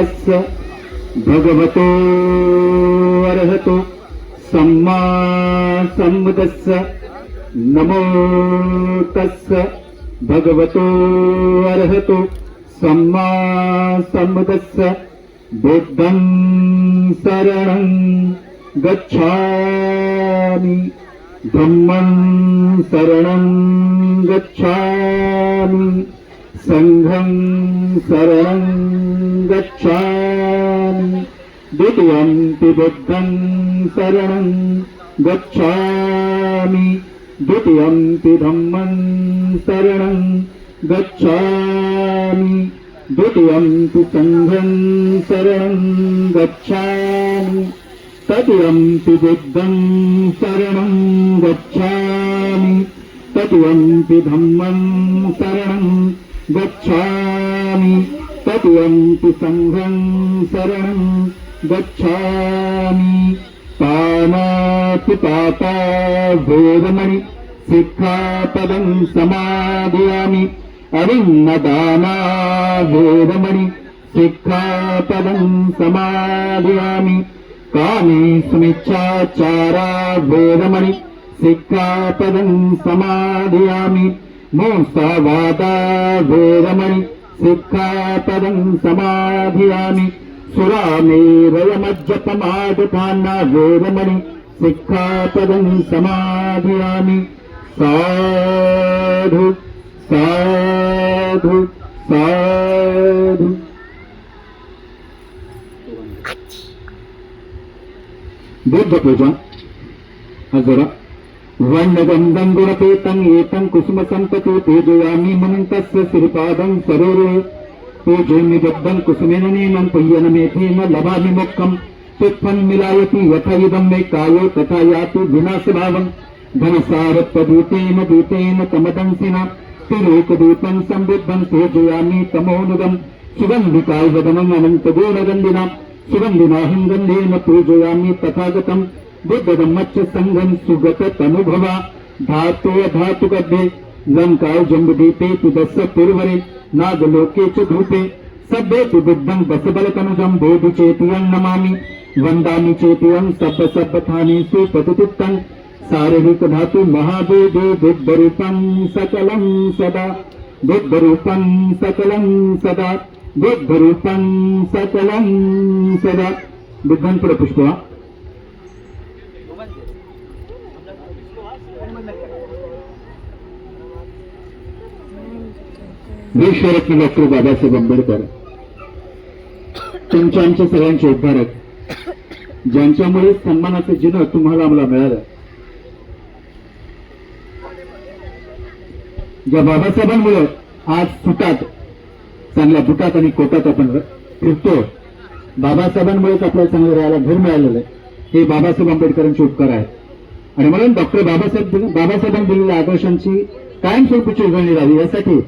तस्य भगवतो अर्हतो सम्मा सम्बुद्धस्य नमो तस्य भगवतो अर्हतो सम्मा सम्बुद्धस्य बुद्धं शरणं गच्छामि। धम्मं शरणं गच्छामि। सङ्घं शरणं गच्छामि द्वितीयम्पि बुद्धं शरणं गच्छामि द्वितीयम्पि धम्मं शरणं गच्छामि द्वितीयम्पि सङ्घं शरणं गच्छामि तदीयम्पि बुद्धं शरणं गच्छामि तदीयम्पि धम्मं शरणं गच्छामि तदीयम्पि सङ्घं शरणं गच्छामि पानातिपाता वेदमणि सिक्खापदं समादयामि अरिन्नदाना वेदमणि सिक्खापदं समादयामि कामे सुमिच्छाचारा वेदमणि सिक्खापदं समादयामि मोसावादा वेदमणि निष्कातरं समाधियामि सुरामेरयमज्जपमादथान्ना वेदमणि सिखापद समाधियामि साधु साधु साधु। बुद्ध पूजा हजरा वन्यगन्धं गुणपेतं एतं कुसुमसम्पतो पूजयामि मनन्तस्य श्रीपादं सरोरे। पूजयामि बुद्धं कुसुमेन नेनं पय्यनमेधेन लभामि मोक्षं तुत्फं मिलायति यथा इदं मे कायो तथा याति विनाशभावं। धनसारत्वदूतेन दूतेन तमदंसिना। तिरेकदूतं सम्बुद्धं पूजयामि तमोनुदं सुगन्धिकाल्वदनम् अनन्तगुणगन्धिना सुगन्धिनाहं गन्धेन पूजयामि तथागतं बुद्धमच्च संघम सुगत धातु धातु धातुकभ्ये लंका जम्बदीपे तु दस तिरुवरे नागलोके च धूपे सभ्ये तु बुद्धं बसबलकनुजं भेदि चेतियं नमामि। वन्दामि चेतियं थाने सभ्यथानि सुपतितिप्तं शारीरिक धातु महावेदे बुद्धरूपं सकलं सदा। बुद्धरूपं सकलं सदा। बुद्धरूपं सकलं सदा। बुद्धं पुरपुष्पा। विश्वरत्न डॉक्टर बाबासाहेब आंबेडकर. तुमच्या आमच्या सगळ्यांचे उद्धारक. ज्यांच्यामुळे सन्मानाचं जिन तुम्हाला आम्हाला मिळालं. ज्या बाबासाहेबांमुळे आज सुटात चांगल्या बुटात आणि कोटात आपण फिरतो बाबासाहेबांमुळेच आपल्याला चांगलं राहायला घर मिळालेलं आहे. हे बाबासाहेब आंबेडकरांचे उपकार आहेत. आणि म्हणून डॉक्टर बाबासाहेब बाबासाहेबांनी दिलेल्या आदर्शांची कायमस्वरूपीची उजळणी झाली यासाठी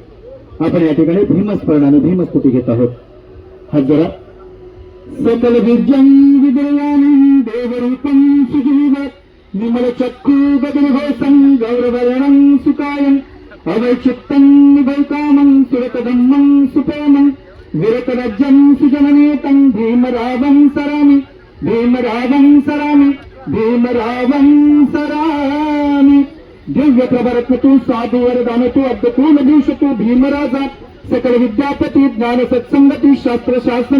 आपण या ठिकाणी भीमस्मरणाने भीमस्तुती घेत आहोत. हा जरा सकल विद्यं विदयानं देवरूपं सुजीव. विमल चक्षु गौरवर्णं सुकायम् अवैचित्तं निभैकामं सुरतधम्मं सुपेमं. सुजननेतं भीमरावं सरामि. भीमरावं सरामि. भीमरावं सरामि. दिव्य प्रभरत्नतु साधु वरदानतु अब्दकूल भूषतु भीमराजा सकल विद्यापती ज्ञान सत्संगती शास्त्र शास्त्र